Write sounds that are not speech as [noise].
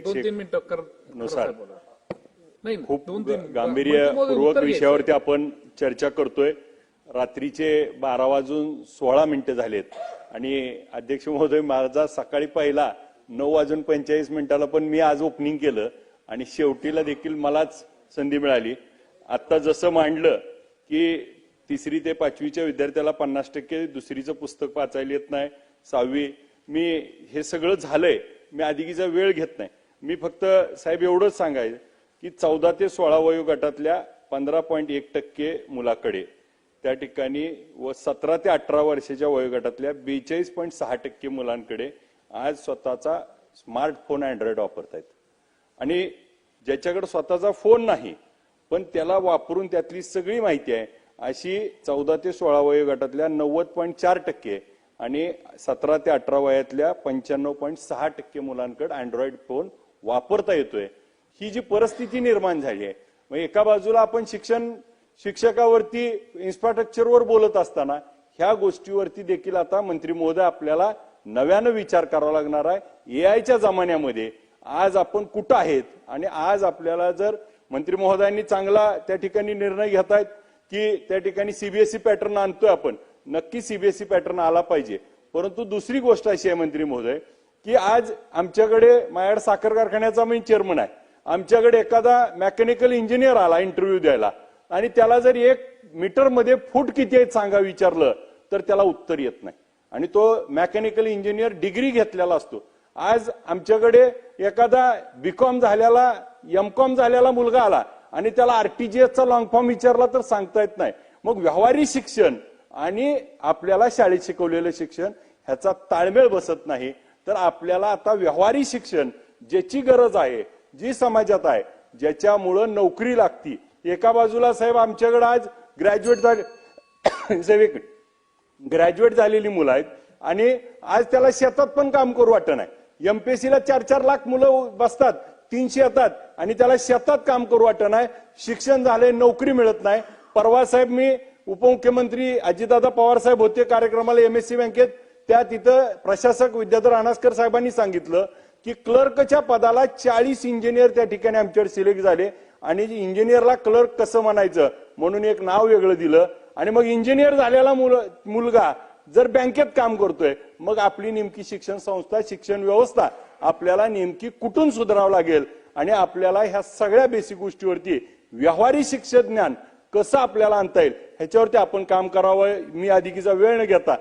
दोन तीन मिनिटं कर नुसार. खरं बोला. नाही खूप दोन तीन गांभीर्यपूर्वक उत्तर घ्यायचं. विषयावरती आपण चर्चा करतोय रात्रीचे बारा वाजून सोळा मिनिटं झालेत आणि अध्यक्ष महोदय माझा सकाळी पहिला नऊ वाजून पंचेचाळीस मिनिटाला पण मी आज ओपनिंग केलं आणि शेवटीला देखील मलाच संधी मिळाली आता जसं मांडलं की तिसरी ते पाचवीच्या विद्यार्थ्याला पन्नास टक्के दुसरीचं पुस्तक वाचायला येत नाही सहावी मी हे सगळं झालंय मी अधिकीचा वेळ घेत नाही मी फक्त साहेब एवढंच सांगायचं की चौदा ते सोळा वयोगटातल्या पंधरा पॉईंट एक टक्के मुलाकडे त्या ठिकाणी व सतरा ते अठरा वर्षाच्या वयोगटातल्या बेचाळीस पॉईंट सहा टक्के मुलांकडे आज स्वतःचा स्मार्टफोन अँड्रॉइड वापरतायत. आणि ज्याच्याकडे स्वतःचा फोन नाही पण त्याला वापरून त्यातली सगळी माहिती आहे अशी चौदा ते सोळा वयोगटातल्या नव्वद पॉईंट चार टक्के आणि सतरा ते अठरा वयातल्या पंच्याण्णव पॉईंट सहा टक्के मुलांकडे अँड्रॉइड फोन वापरता येतोय. ही जी परिस्थिती निर्माण झाली आहे मग एका बाजूला आपण शिक्षण शिक्षकावरती इन्फ्रास्ट्रक्चरवर बोलत असताना ह्या गोष्टीवरती देखील आता मंत्री महोदय आपल्याला नव्यानं विचार करावा लागणार आहे. एआयच्या जमान्यामध्ये आज आपण कुठं आहेत आणि आज आपल्याला जर मंत्री महोदयांनी चांगला त्या ठिकाणी निर्णय घेतायत की त्या ठिकाणी सीबीएसई पॅटर्न आणतोय आपण नक्की सीबीएसई पॅटर्न आला पाहिजे. परंतु दुसरी गोष्ट अशी आहे मंत्री महोदय की आज आमच्याकडे मायाड साखर कारखान्याचा मी चेअरमन आहे. आमच्याकडे एखादा मेकॅनिकल इंजिनियर आला इंटरव्ह्यू द्यायला आणि त्याला जर एक मीटरमध्ये फूट किती आहेत सांगा विचारलं तर त्याला उत्तर येत नाही. आणि तो मेकॅनिकल इंजिनियर डिग्री घेतलेला असतो. आज आमच्याकडे एखादा बीकॉम झालेला एमकॉम झालेला मुलगा आला आणि त्याला आरटीजीएसचा लॉंग फॉर्म विचारला तर सांगता येत नाही. मग व्यवहारी शिक्षण आणि आपल्याला शाळेत शिकवलेलं शिक्षण ह्याचा ताळमेळ बसत नाही. तर आपल्याला आता व्यवहारी शिक्षण ज्याची गरज आहे जी समाजात आहे ज्याच्यामुळं नोकरी लागती. एका बाजूला साहेब आमच्याकडे आज ग्रॅज्युएट झाले [coughs] साहेब ग्रॅज्युएट झालेली मुलं आहेत आणि आज त्याला शेतात पण काम करू वाटत नाही. एमपीएससीला चार चार लाख मुलं बसतात तीनशे येतात आणि त्याला शेतात काम करू वाटत नाही. शिक्षण झाले नोकरी मिळत नाही. परवा साहेब मी उपमुख्यमंत्री अजितदादा पवार साहेब होते कार्यक्रमाला एमएससी बँकेत त्या तिथं प्रशासक विद्याधर अनासकर साहेबांनी सांगितलं की क्लर्कच्या पदाला चाळीस इंजिनियर त्या ठिकाणी आमच्याकडे सिलेक्ट झाले आणि इंजिनियरला क्लर्क कसं म्हणायचं म्हणून एक नाव वेगळं दिलं. आणि मग इंजिनियर झालेला मुल- मुलगा जर बँकेत काम करतोय मग आपली नेमकी शिक्षण संस्था शिक्षण व्यवस्था आपल्याला नेमकी कुठून सुधारावं लागेल? आणि आपल्याला ह्या सगळ्या बेसिक गोष्टीवरती व्यवहारी शिक्षण ज्ञान कसं आपल्याला आणता येईल? ह्याच्यावरती आपण काम करावं. मी अधिकीचा वेळ न घेता